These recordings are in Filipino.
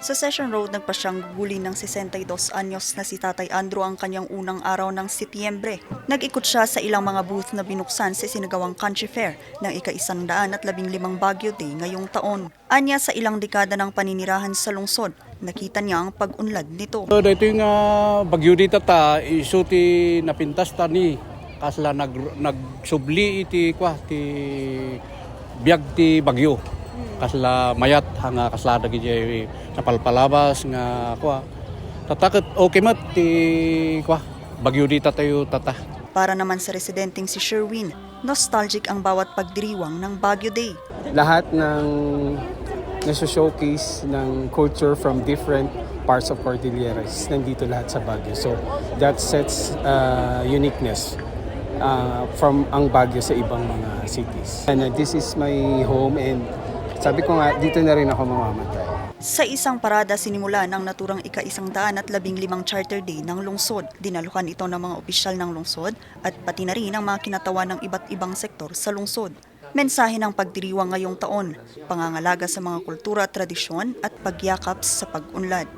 Sa Session Road, nagpa siyang gugulin ng 62 anyos na si Tatay Andrew ang kanyang unang araw ng Setyembre. Nag-ikot siya sa ilang mga booth na binuksan sa sinagawang country fair ng ika-isang daan at labing limang Baguio Day ngayong taon. Anya sa ilang dekada ng paninirahan sa lungsod, nakita niya ang pag-unlad nito. So, dito yung uh, bagyo dito ta, iso ti napintas ta ni. Kasla nag, nagsubli iti kwa, ti biyag ti bagyo. Kasla mayat hanga kasla dagi jay napalpalabas nga kwa. Tatakot okay mat ti kwa, bagyo dito tayo tata. Para naman sa residenteng si Sherwin, nostalgic ang bawat pagdiriwang ng Baguio Day. lahat ng nasa-showcase ng culture from different parts of Cordilleras nandito lahat sa Baguio. So that sets uh, uniqueness uh, from ang Baguio sa ibang mga cities. And uh, this is my home and sabi ko nga, dito na rin ako mamamatay. Sa isang parada sinimula ng naturang ika-isang daan at labing limang charter day ng lungsod. Dinaluhan ito ng mga opisyal ng lungsod at pati na rin ang mga kinatawan ng iba't ibang sektor sa lungsod. Mensahe ng pagdiriwang ngayong taon, pangangalaga sa mga kultura at tradisyon at pagyakap sa pag-unlad.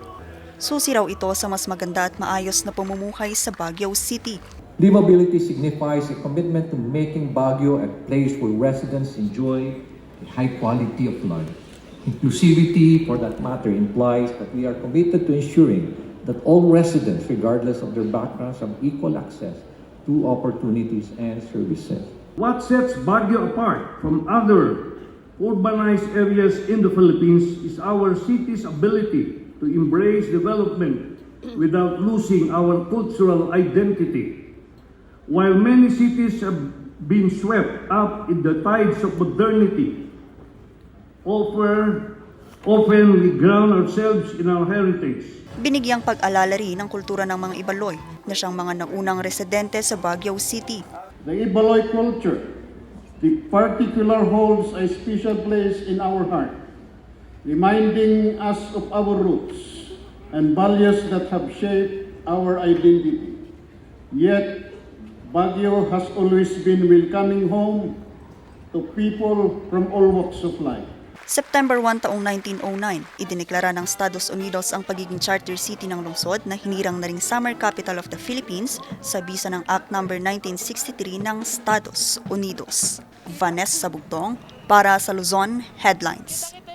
Susi raw ito sa mas maganda at maayos na pamumuhay sa Baguio City. Livability signifies a commitment to making Baguio a place where residents enjoy high quality of life. Inclusivity, for that matter, implies that we are committed to ensuring that all residents, regardless of their backgrounds, have equal access to opportunities and services. What sets Baguio apart from other urbanized areas in the Philippines is our city's ability to embrace development without losing our cultural identity. While many cities have been swept up in the tides of modernity, offer, often we ground ourselves in our heritage. Binigyang pag-alala rin ng kultura ng mga Ibaloy na siyang mga naunang residente sa Baguio City. The Ibaloy culture, the particular holds a special place in our heart, reminding us of our roots and values that have shaped our identity. Yet, Baguio has always been welcoming home to people from all walks of life. September 1 taong 1909, idineklara ng Estados Unidos ang pagiging charter city ng lungsod na hinirang na ring summer capital of the Philippines sa bisa ng Act No. 1963 ng Estados Unidos. Vanessa Bugtong para sa Luzon Headlines.